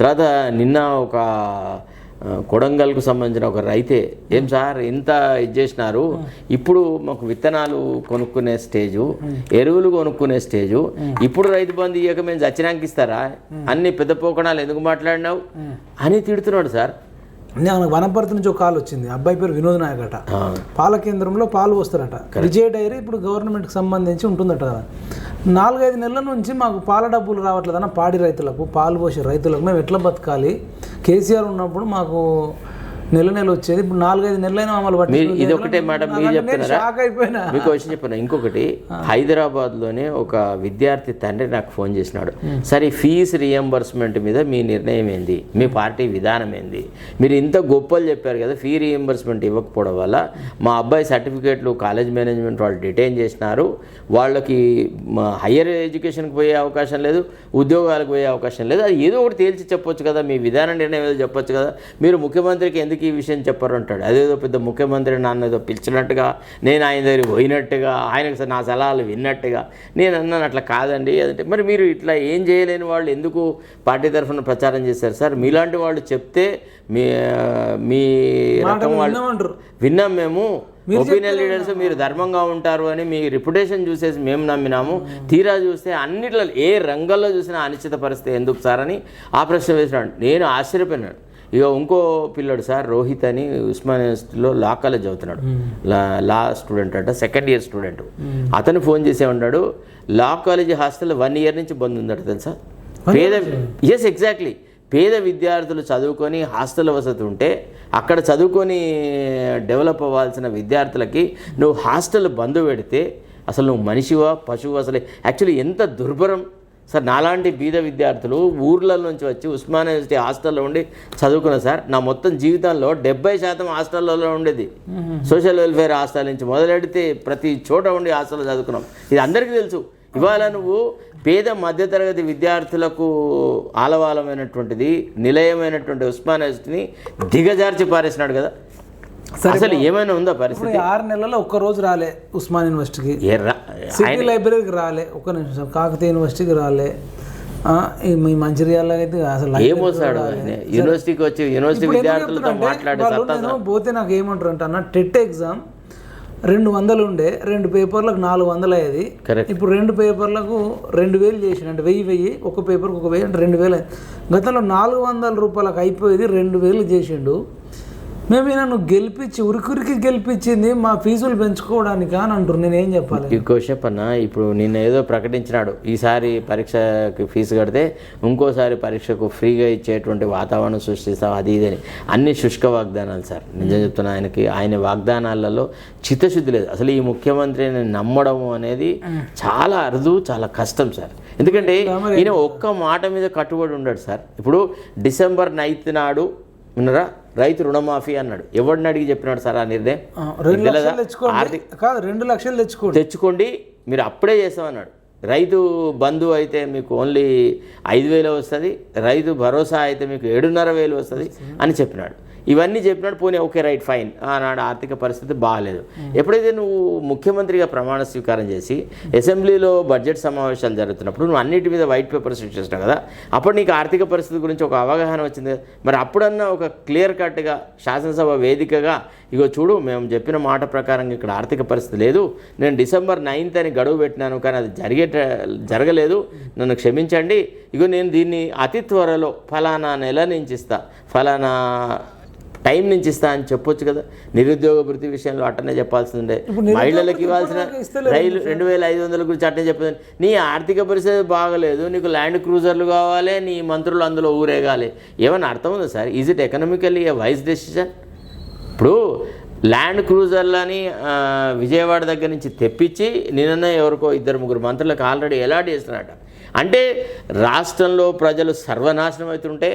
తర్వాత నిన్న ఒక కొడంగల్కు సంబంధించిన ఒక రైతే ఏం సార్ ఇంత ఇది చేసినారు. ఇప్పుడు మాకు విత్తనాలు కొనుక్కునే స్టేజు ఎరువులు కొనుక్కునే స్టేజు. ఇప్పుడు రైతు బంధు ఇయ్యక మేము చచ్చినాక ఇస్తారా? అన్ని పెద్ద పోకణాలు ఎందుకు మాట్లాడినావు? అని తిడుతున్నాడు సార్. నాకు వనపర్తి నుంచి ఒక కాల్ వచ్చింది. అబ్బాయి పేరు వినోద్ నాయక్ అట. పాల కేంద్రంలో పాలు పోస్తారట. విజయ డైరీ ఇప్పుడు గవర్నమెంట్కి సంబంధించి ఉంటుందట నాలుగైదు నెలల నుంచి మాకు పాల డబ్బులు రావట్లేదన్న పాడి రైతులకు పాలు పోసే రైతులకు మేము ఎట్లా బతకాలి? కేసీఆర్ ఉన్నప్పుడు మాకు నెల నెల వచ్చేది. ఇప్పుడు నాలుగైదు నెలలైనా మమ్మల్ని పట్టి ఇది ఒకటే మాట మీరు నేను చెప్తున్నారా మీకు విషయం చెప్పిన? ఇంకొకటి హైదరాబాద్లోనే ఒక విద్యార్థి తండ్రి నాకు ఫోన్ చేసినాడు. సరే ఫీజు రియంబర్స్మెంట్ మీద మీ నిర్ణయం ఏంది? మీ పార్టీ విధానం ఏంది? మీరు ఇంత గొప్పలు చెప్పారు కదా ఫీ రియంబర్స్మెంట్ ఇవ్వకపోవడం వల్ల మా అబ్బాయి సర్టిఫికేట్లు కాలేజ్ మేనేజ్మెంట్ వాళ్ళు డిటైన్ చేసినారు. వాళ్ళకి హయ్యర్ ఎడ్యుకేషన్కి పోయే అవకాశం లేదు ఉద్యోగాలకు పోయే అవకాశం లేదు. అది ఏదో ఒకటి తేల్చి చెప్పొచ్చు కదా మీ విధాన నిర్ణయం ఏదో చెప్పొచ్చు కదా. మీరు ముఖ్యమంత్రికి ఎందుకు ఈ విషయం చెప్పరు అంటాడు. అదేదో పెద్ద ముఖ్యమంత్రి నన్ను ఏదో పిలిచినట్టుగా నేను ఆయన దగ్గర పోయినట్టుగా ఆయనకు నా సలహాలు విన్నట్టుగా నేను అన్నాను అట్లా కాదండి అదంటే మరి మీరు ఇట్లా ఏం చేయలేని వాళ్ళు ఎందుకు పార్టీ తరఫున ప్రచారం చేశారు? సార్ మీలాంటి వాళ్ళు చెప్తే మీ మీ రకం వాళ్ళు విన్నాం మేము. ఒపీనియన్ లీడర్స్ మీరు ధర్మంగా ఉంటారు అని మీ రిప్యుటేషన్ చూసేసి మేము నమ్మినాము. తీరా చూస్తే అన్నిట్లో ఏ రంగంలో చూసినా అనిశ్చిత పరిస్థితి ఎందుకు సార్ అని ఆ ప్రశ్న వేసినాడు. నేను ఆశ్చర్యపోయినాడు ఇక ఇంకో పిల్లడు సార్ రోహిత్ అని ఉస్మాన్ యూనివర్సిటీలో లా కాలేజ్ చదువుతున్నాడు. లా లా స్టూడెంట్ అంట సెకండ్ ఇయర్ స్టూడెంట్. అతను ఫోన్ చేసే ఉన్నాడు law college hostel one year నుంచి బంద్ ఉందట తెలుసా? పేద ఎస్ ఎగ్జాక్ట్లీ పేద విద్యార్థులు చదువుకొని హాస్టల్ వసతి ఉంటే అక్కడ చదువుకొని డెవలప్ అవ్వాల్సిన విద్యార్థులకి నువ్వు హాస్టల్ బంద్ పెడితే అసలు నువ్వు మనిషివా పశువు అసలు? యాక్చువల్లీ ఎంత దుర్భరం సార్ నాలాంటి బీద విద్యార్థులు ఊర్ల నుంచి వచ్చి ఉస్మాన్ యూనివర్సిటీ హాస్టల్లో ఉండి చదువుకున్నా సార్ నా మొత్తం జీవితంలో డెబ్బై శాతం హాస్టల్లో ఉండేది. సోషల్ వెల్ఫేర్ హాస్టల్ నుంచి మొదలెడితే ప్రతి చోట ఉండి హాస్టల్లో చదువుకున్నాం. ఇది అందరికీ తెలుసు. ఇవాళ నువ్వు పేద మధ్యతరగతి విద్యార్థులకు ఆలవాలమైనటువంటిది నిలయమైనటువంటి ఉస్మాన్ యూనివర్సిటీని దిగజార్చి పారేసినాడు కదా. అసలు ఏమైనా ఉందా పరిస్థితి? ఆరు నెలల్లో ఒక్క రోజు రాలే ఉస్మాన్ యూనివర్సిటీకి. సిటీ లైబ్రరీకి రాలే. ఒక్క నిమిషం. కాకతీయ యూనివర్సిటీకి రాలే. మీ మంచిర్యాల అయితే అసలు ఏమోసాడు యూనివర్సిటీకి వచ్చి యూనివర్సిటీ విద్యార్థులతో మాట్లాడే పోతే నాకు ఏమంటారు అంటే అన్న టెట్ ఎగ్జామ్ రెండు వందలు ఉండే రెండు పేపర్లకు నాలుగు వందలు అయ్యేది. ఇప్పుడు రెండు పేపర్లకు రెండు వేలు చేసిన అంటే వెయ్యి వెయ్యి ఒక పేపర్కి ఒక వెయ్యి అంటే రెండు వేలు. గతంలో నాలుగు వందల రూపాయలకు అయిపోయేది రెండు వేలు చేసిండు. ఈయన నువ్వు గెలిపించి ఉరికురికి గెలిపించింది మా ఫీజులు పెంచుకోవడానికా అని అంటారు నేను ఏం చెప్పాలి? ఇంకో చెప్పన్న ఇప్పుడు నిన్న ఏదో ప్రకటించినాడు. ఈసారి పరీక్షకి ఫీజు కడితే ఇంకోసారి పరీక్షకు ఫ్రీగా ఇచ్చేటువంటి వాతావరణం సృష్టిస్తాం అది ఇది అని. అన్ని శుష్క వాగ్దానాలు సార్. నిజం చెప్తున్నా ఆయనకి ఆయన వాగ్దానాలలో చిత్తశుద్ధి లేదు. అసలు ఈ ముఖ్యమంత్రిని నమ్మడం అనేది చాలా అరుదు చాలా కష్టం సార్. ఎందుకంటే ఈయన ఒక్క మాట మీద కట్టుబడి ఉన్నాడు సార్. ఇప్పుడు డిసెంబర్ నైన్త్ నాడు ఉన్నారా రైతు రుణమాఫీ అన్నాడు. ఎవరిని అడిగి చెప్పినాడు సార్ ఆ నిర్ణయం? ఆ, రెండు తెలియదా? లక్షలు తెచ్చుకోండి. కాదు రెండు లక్షలు తెచ్చుకోండి. తెచ్చుకోండి. మీరు అప్పుడే చేస్తామన్నాడు. రైతు బంధు అయితే మీకు ఓన్లీ ఐదు వేలు వస్తుంది. రైతు భరోసా అయితే మీకు ఏడున్నర వేలు వస్తుంది అని చెప్పినాడు. ఇవన్నీ చెప్పినాడు పోనీ ఓకే రైట్ ఫైన్. ఆనాడు ఆర్థిక పరిస్థితి బాగాలేదు. ఎప్పుడైతే నువ్వు ముఖ్యమంత్రిగా ప్రమాణ స్వీకారం చేసి అసెంబ్లీలో బడ్జెట్ సమావేశాలు జరుగుతున్నప్పుడు నువ్వు అన్నిటి మీద వైట్ పేపర్స్ చేసినావు కదా అప్పుడు నీకు ఆర్థిక పరిస్థితి గురించి ఒక అవగాహన వచ్చింది. మరి అప్పుడన్నా ఒక క్లియర్ కట్గా శాసనసభ వేదికగా ఇగో చూడు మేము చెప్పిన మాట ప్రకారం ఇక్కడ ఆర్థిక పరిస్థితి లేదు. నేను డిసెంబర్ నైన్త్ అని గడువు పెట్టినాను కానీ అది జరిగేట జరగలేదు. నన్ను క్షమించండి. ఇగో నేను దీన్ని అతి త్వరలో ఫలానా నెల నుంచి ఇస్తా. ఫలానా టైం నుంచి ఇస్తా అని చెప్పొచ్చు కదా. నిరుద్యోగ వృత్తి విషయంలో అట్టనే చెప్పాల్సిందే. మహిళలకు ఇవ్వాల్సిన రైలు రెండు వేల ఐదు వందల గురించి అట్టనే చెప్పదు. నీ ఆర్థిక పరిస్థితి బాగలేదు నీకు ల్యాండ్ క్రూజర్లు కావాలి నీ మంత్రులు అందులో ఊరేగాలి. ఏమన్నా అర్థం ఉందా sir? Is it economically a wise decision ఇప్పుడు ల్యాండ్ క్రూజర్లని విజయవాడ దగ్గర నుంచి తెప్పించి నిన్న ఎవరికో ఇద్దరు ముగ్గురు మంత్రులకు ఆల్రెడీ ఎలాట్ చేస్తున్నారట. అంటే రాష్ట్రంలో ప్రజలు సర్వనాశనం అవుతుంటే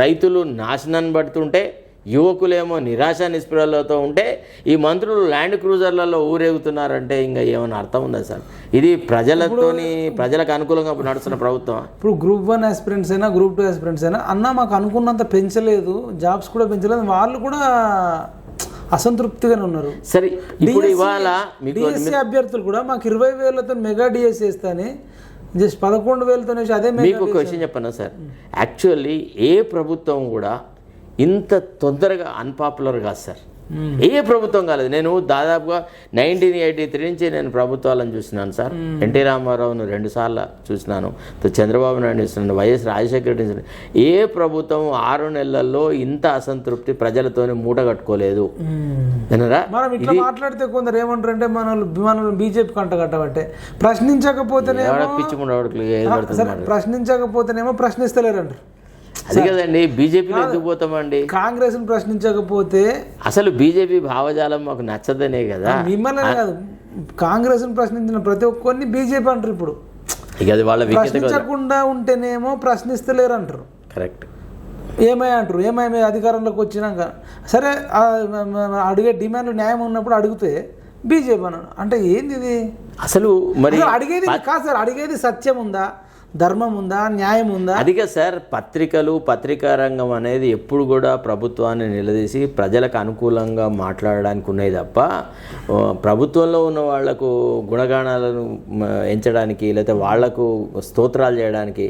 రైతులు నాశనం పడుతుంటే యువకులేమో నిరాశ నిస్పృహలతో ఉంటే ఈ మంత్రులు ల్యాండ్ క్రూజర్లలో ఊరేగుతున్నారంటే ఇంకా ఏమైనా అర్థం ఉందా సార్? ఇది ప్రజలతోని ప్రజలకు అనుకూలంగా నడుస్తున్న ప్రభుత్వం. ఇప్పుడు గ్రూప్ వన్ ఆస్పిరెంట్స్ అయినా గ్రూప్ టూ ఆస్పిరెంట్స్ అయినా అన్న మాకు అనుకున్నంత పెంచలేదు జాబ్స్ కూడా పెంచలేదు వాళ్ళు కూడా అసంతృప్తిగానే ఉన్నారు. సరే ఇప్పుడు ఇవాళ డిఎస్సి అభ్యర్థులు కూడా మాకు ఇరవై వేలతో మెగా డిఎస్సి వేస్తాని జస్ట్ పదకొండు వేలతోనే అదే మీకు ఒక విషయం చెప్పనా సార్? యాక్చువల్లీ ఏ ప్రభుత్వం కూడా ఇంత తొందరగా అన్పాపులర్ కాదు సార్. ఏ ప్రభుత్వం కాలేదు. నేను దాదాపుగా నైన్టీన్ ఎయిటీ త్రీ నుంచి నేను ప్రభుత్వాలను చూసినాను సార్. ఎన్టీ రామారావును రెండు సార్లు చూసినాను చంద్రబాబు నాయుడు చూసినాను వైఎస్ రాజశేఖర రెడ్డి. ఏ ప్రభుత్వం ఆరు నెలల్లో ఇంత అసంతృప్తి ప్రజలతోనే మూట కట్టుకోలేదు? మ్మ్. వినరా? మనం ఇట్లా మాట్లాడితే కొందరు ఏమంటారు అంటే మన మన బీజేపీ కంట కట్టబట్టే ప్రశ్నించకపోతేనే ప్రశ్నించకపోతేనేమో ప్రశ్నిస్తలేరు అంటారు అది కదండి బీజేపీలో ఎందుకు పోతామండి? కాంగ్రెస్ ప్రశ్నించకపోతే అసలు బీజేపీ భావజాలం మాకు నచ్చదనే కదా. మిమ్మల్ని కాదు కాంగ్రెస్ ప్రశ్నించిన ప్రతి ఒక్కరిని బీజేపీ అంటారు ఇప్పుడు. ఇక అది వాళ్ళ ప్రశ్నించకుండా ఉంటేనేమో ప్రశ్నిస్తలేరు అంటారు. కరెక్ట్. ఏమై అంటారు ఏమై అధికారంలోకి వచ్చినాక. సరే అడిగే డిమాండ్ న్యాయం ఉన్నప్పుడు అడిగితే బీజేపీ అన్నాడు. అంటే ఏంది ఇది? అసలు మరి అడిగేది కాదు సార్ అడిగేది సత్యం ఉందా? ధర్మం ఉందా? న్యాయం ఉందా? అదిగా సార్ పత్రికలు పత్రికా రంగం అనేది ఎప్పుడు కూడా ప్రభుత్వాన్ని నిలదీసి ప్రజలకు అనుకూలంగా మాట్లాడడానికి ఉన్నాయి తప్ప ప్రభుత్వంలో ఉన్న వాళ్ళకు గుణగాణాలను ఎంచడానికి లేకపోతే వాళ్ళకు స్తోత్రాలు చేయడానికి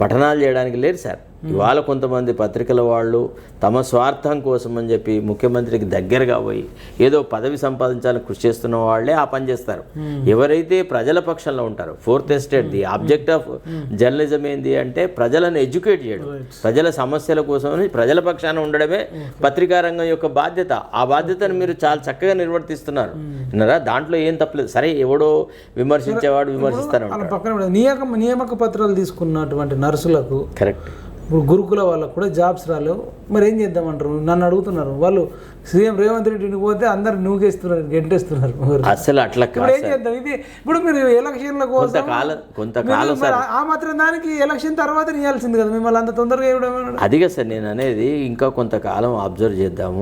పఠనాలు చేయడానికి లేరు సార్. ఇవాళ కొంతమంది పత్రికల వాళ్ళు తమ స్వార్థం కోసం అని చెప్పి ముఖ్యమంత్రికి దగ్గరగా పోయి ఏదో పదవి సంపాదించాలని కృషి చేస్తున్న వాళ్ళే ఆ పని చేస్తారు. ఎవరైతే ప్రజల పక్షంలో ఉంటారో fourth estate the object of journalism ఏంది అంటే ప్రజలను ఎడ్యుకేట్ చేయడం. ప్రజల సమస్యల కోసం ప్రజల పక్షాన ఉండడమే పత్రికా రంగం యొక్క బాధ్యత. ఆ బాధ్యతను మీరు చాలా చక్కగా నిర్వర్తిస్తున్నారు. విన్నారా? దాంట్లో ఏం తప్పలేదు. సరే ఎవడో విమర్శించేవాడు నియామక నియామక పత్రాలు తీసుకున్నటువంటి నర్సులకు కరెక్ట్ ఇప్పుడు గురుకుల వాళ్ళకు కూడా జాబ్స్ రాలేవు. మరి ఏం చేద్దామంటారు? నన్ను అడుగుతున్నారు. వాళ్ళు సీఎం రేవంత్ రెడ్డిని పోతే అందరు నూగేస్తున్నారు గెంటేస్తున్నారు. అసలు అట్లా ఏం చేద్దాం? ఇది ఇప్పుడు మీరు ఎలక్షన్ల కోసం కొంతకాలం ఆ మాత్రం దానికి ఎలక్షన్ తర్వాత ఇవ్వాల్సింది కదా. మిమ్మల్ని అంత తొందరగా ఇవ్వడం అదిగా సార్ నేను అనేది ఇంకా కొంతకాలం అబ్జర్వ్ చేద్దాము.